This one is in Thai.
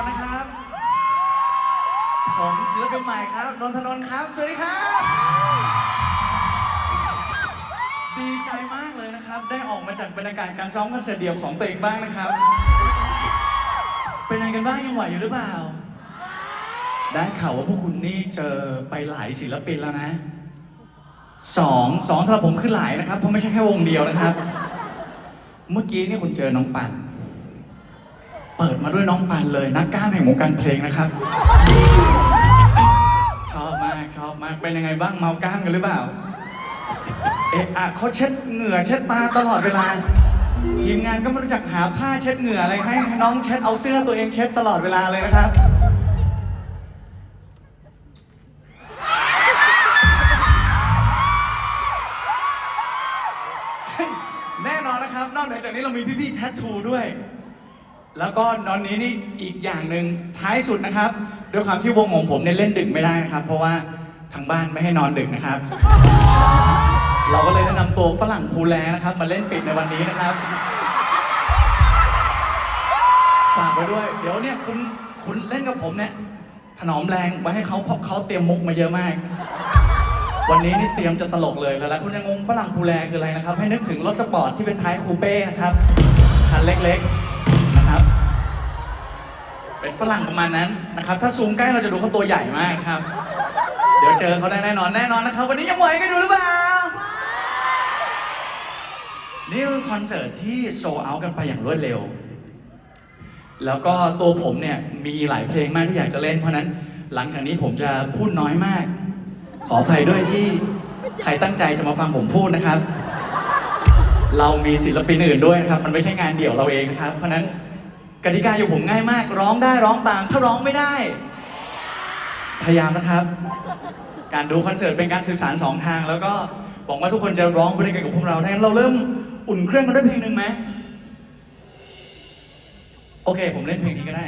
ผมศิลปินใหม่ครับ นนทนนท์ครับ สวัสดีครับ ดีใจมากเลยนะครับ ได้ออกมาจากบรรยากาศการซ้อมคอนเสิร์ตเดี่ยวของตัวเองบ้างนะครับ เป็นไงกันบ้างยังไหวอยู่หรือเปล่า ได้ข่าวว่าพวกคุณนี่เจอไปหลายศิลปินแล้วนะสองสองสำหรับผมคือหลายนะครับ เพราะไม่ใช่แค่วงเดียวนะครับ เมื่อกี้นี่คุณเจอน้องปัน เปิดมาด้วยน้องปันเลยนักกล้ามแห่งวงการเพลงนะครับ ชอบมากชอบมากเป็นยังไงบ้างเมากล้ามกันหรือเปล่า เอะอะเขาเช็ดเหงื่อเช็ดตาตลอดเวลา ทีมงานก็ไม่รู้จักหาผ้าเช็ดเหงื่ออะไรให้น้องเช็ดเอาเสื้อตัวเองเช็ดตลอดเวลาเลยนะครับ แน่นอนนะครับ นอกเหนือจากนี้เรามีพี่ๆแทททูด้วย แล้วก็ตอนนี้นี่อีกอย่างหนึ่งท้ายสุดนะครับด้วยความที่วงของผมเนี่ยเล่นดึกไม่ได้นะครับ เพราะว่าทางบ้านไม่ให้นอนดึกนะครับ เราก็เลยแนะนำตัวฝรั่งภูแลนะครับ มาเล่นปิดในวันนี้นะครับฝากไว้ด้วย เดี๋ยวเนี่ยคุณคุณเล่นกับผมเนี่ยถนอมแรงไว้ให้เขาเพราะเขาเตรียมมุกมาเยอะมาก วันนี้นี่เตรียมจะตลกเลยหลายๆคนยังงงฝรั่งภูแลคืออะไรนะครับ ให้นึกถึงรถสปอร์ตที่เป็นท้ายคูเป้นะครับคันเล็กๆ นะครับ เป็นฝรั่งประมาณนั้นนะครับ ถ้าซูมใกล้เราจะดูเขาตัวใหญ่มากครับ เดี๋ยวเจอเขาได้แน่นอนแน่นอนนะครับ วันนี้ยังไหวกันอยู่หรือเปล่า นี่คือคอนเสิร์ตที่โซเอากันไปอย่างรวดเร็ว แล้วก็ตัวผมเนี่ยมีหลายเพลงมากที่อยากจะเล่นเพราะนั้น หลังจากนี้ผมจะพูดน้อยมาก ขออภัยด้วยที่ใครตั้งใจจะมาฟังผมพูดนะครับเรามีศิลปินอื่นด้วยนะครับ มันไม่ใช่งานเดี่ยวเราเองนะครับ เพราะนั้น กติกาอยู่ผมง่ายมาก ร้องได้ร้องตาม ถ้าร้องไม่ได้ พยายามนะครับ การดูคอนเสิร์ตเป็นการสื่อสารสองทาง แล้วก็หวังว่าทุกคนจะร้องไปด้วยกันกับพวกเราได้งั้นเราเริ่มอุ่นเครื่องกันด้วยเพลงหนึ่งไหมโอเค ผมเล่นเพลงนี้ก็ได้